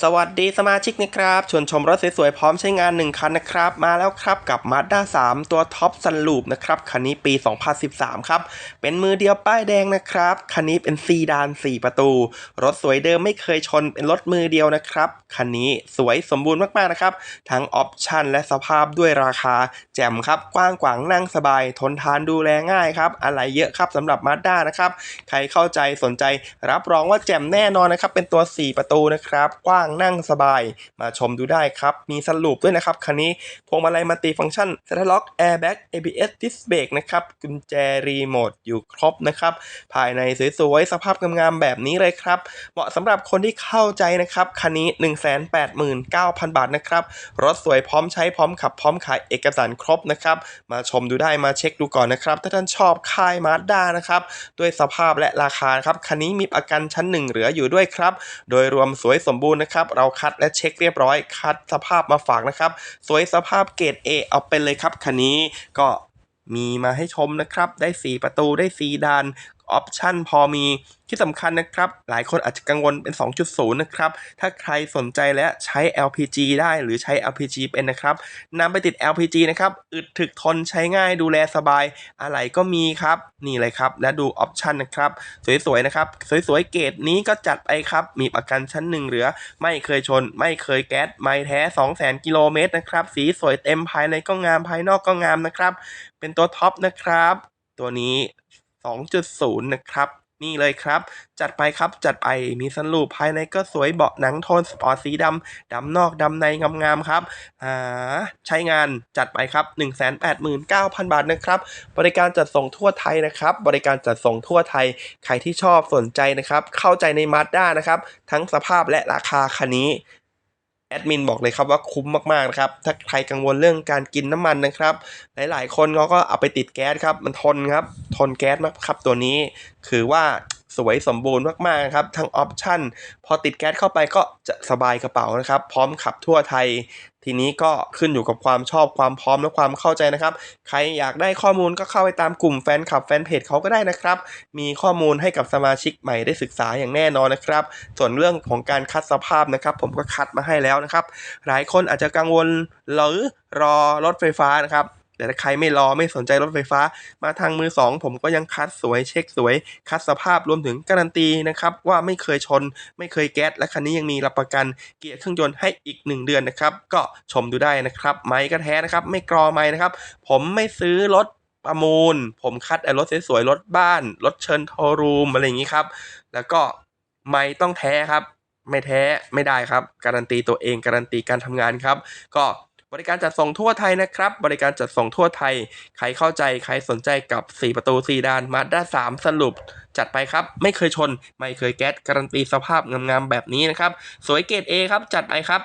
สวัสดีสมาชิกนะครับ ชวนชมรถสวยๆพร้อมใช้งาน 1 คันนะครับ มาแล้วครับกับ Mazda 3 ตัวท็อปซันลูปนะครับ คันนี้ปี 2013 ครับ เป็นมือเดียวป้ายแดงนะครับ คันนี้เป็นซีดาน 4 ประตู รถสวยเดิมไม่เคยชนเป็นรถมือเดียวนะครับ คันนี้สวยสมบูรณ์มากๆนะครับ ทั้งออปชันและสภาพด้วยราคา แจ่มครับ กว้างขวางนั่งสบาย ทนทานดูแลง่ายครับ อะไรเยอะครับสำหรับ Mazda นะครับ ใครเข้าใจสนใจรับรองว่าแจ่มแน่นอนนะครับเป็นตัว 4 ประตูนะครับกว้างนั่งสบาย มาชมดูได้ครับ มีสรุปด้วยนะครับ คันนี้พวงมาลัยมัลติฟังก์ชัน s e t Lock Airbag ABS Disc Brake นะครับกุญแจรีโมทอยู่ครบนะครับ ภายในสวยๆสภาพงามๆแบบนี้เลยครับ เหมาะสำหรับคนที่เข้าใจนะครับ คันนี้ 189,000 บาทนะครับ รถสวยพร้อมใช้พร้อมขับพร้อมขายเอกสารครบนะครับ มาชมดูได้มาเช็คดูก่อนนะครับ ถ้าท่านชอบค่ายมาด้านะครับด้วยสภาพและราคาครับคันนี้มีประกันชั้นหนึ่งเหลืออยู่ด้วยครับ โดยรวมสวยสมบูรณ์นะครับครับ เราคัดและเช็คเรียบร้อย คัดสภาพมาฝากนะครับ สวยสภาพเกรด A เอาไปเลยครับคันนี้ก็มีมาให้ชมนะครับ ได้ 4 ประตูได้ 4ดาน ออปชันพอมีที่สำคัญนะครับ หลายคนอาจจะกังวลเป็น 2.0 นะครับ ถ้าใครสนใจและใช้ LPG ได้หรือใช้ LPG เป็นนะครับนำไปติด LPG นะครับ อึดถึกทนใช้ง่ายดูแลสบาย อะไรก็มีครับ นี่เลยครับ และดูออปชันนะครับ สวยๆ นะครับ สวยๆ เกรดนี้ก็จัดไปครับ มีประกันชั้นหนึ่งเหลือ ไม่เคยชน ไม่เคยแก๊ส ไม่แท้ 200,000 กิโลเมตรนะครับ สีสวยเต็มภายในก็งามภายนอกก็งามนะครับ เป็นตัวท็อปนะครับ ตัวนี้ 2.0 นะครับ นี่เลยครับ จัดไปครับจัดไปมีสันลูปภายในก็สวยเบาะหนังโทนสปอร์ตสีดำดำนอกดำในงามๆครับอ่าใช้งานจัดไปครับ 189,000 บาทนะครับ บริการจัดส่งทั่วไทยนะครับ บริการจัดส่งทั่วไทย ใครที่ชอบสนใจนะครับ เข้าใจในมาสด้านะครับ ทั้งสภาพและราคาคันนี้ แอดมินบอกเลยครับว่าคุ้มมากๆนะครับ ถ้าใครกังวลเรื่องการกินน้ำมันนะครับ หลายๆ คนเขาก็เอาไปติดแก๊สครับ มันทนครับ ทนแก๊สมากครับตัวนี้ คือว่า สวยสมบูรณ์มากๆครับทั้งออปชั่นพอติดแก๊สเข้าไปก็จะสบายกระเป๋านะครับ พร้อมขับทั่วไทย ทีนี้ก็ขึ้นอยู่กับความชอบความพร้อมและความเข้าใจนะครับ ใครอยากได้ข้อมูลก็เข้าไปตามกลุ่มแฟนคลับแฟนเพจเขาก็ได้นะครับ มีข้อมูลให้กับสมาชิกใหม่ได้ศึกษาอย่างแน่นอนนะครับ ส่วนเรื่องของการคัดสภาพนะครับ ผมก็คัดมาให้แล้วนะครับ หลายคนอาจจะกังวลหรือรอรถไฟฟ้านะครับ แต่ถ้าใครไม่รอไม่สนใจรถไฟฟ้า มาทางมือสองผมก็ยังคัดสวยเช็คสวย คัดสภาพรวมถึงการันตีนะครับว่าไม่เคยชน ไม่เคยแก๊สและคันนี้ยังมีรับประกันเกียร์เครื่องยนต์ให้อีก 1 เดือนนะครับก็ชมดูได้นะครับไม้ก็แท้นะครับไม่กรอไม้นะครับผมไม่ซื้อรถประมูล ผมคัดรถสวยๆรถบ้าน รถเชิญโทรูมอะไรอย่างนี้ครับ แล้วก็ไม้ต้องแท้ครับ ไม่แท้ไม่ได้ครับ การันตีตัวเองการันตีการทำงานครับ ก็ บริการจัดส่งทั่วไทยนะครับ บริการจัดส่งทั่วไทย ใครเข้าใจ ใครสนใจกับ 4 ประตู4ดานมาด้า3สรุป จัดไปครับ ไม่เคยชน ไม่เคยแก๊สการันตีสภาพงามๆแบบนี้นะครับ สวยเกรด A ครับ จัดไปครับ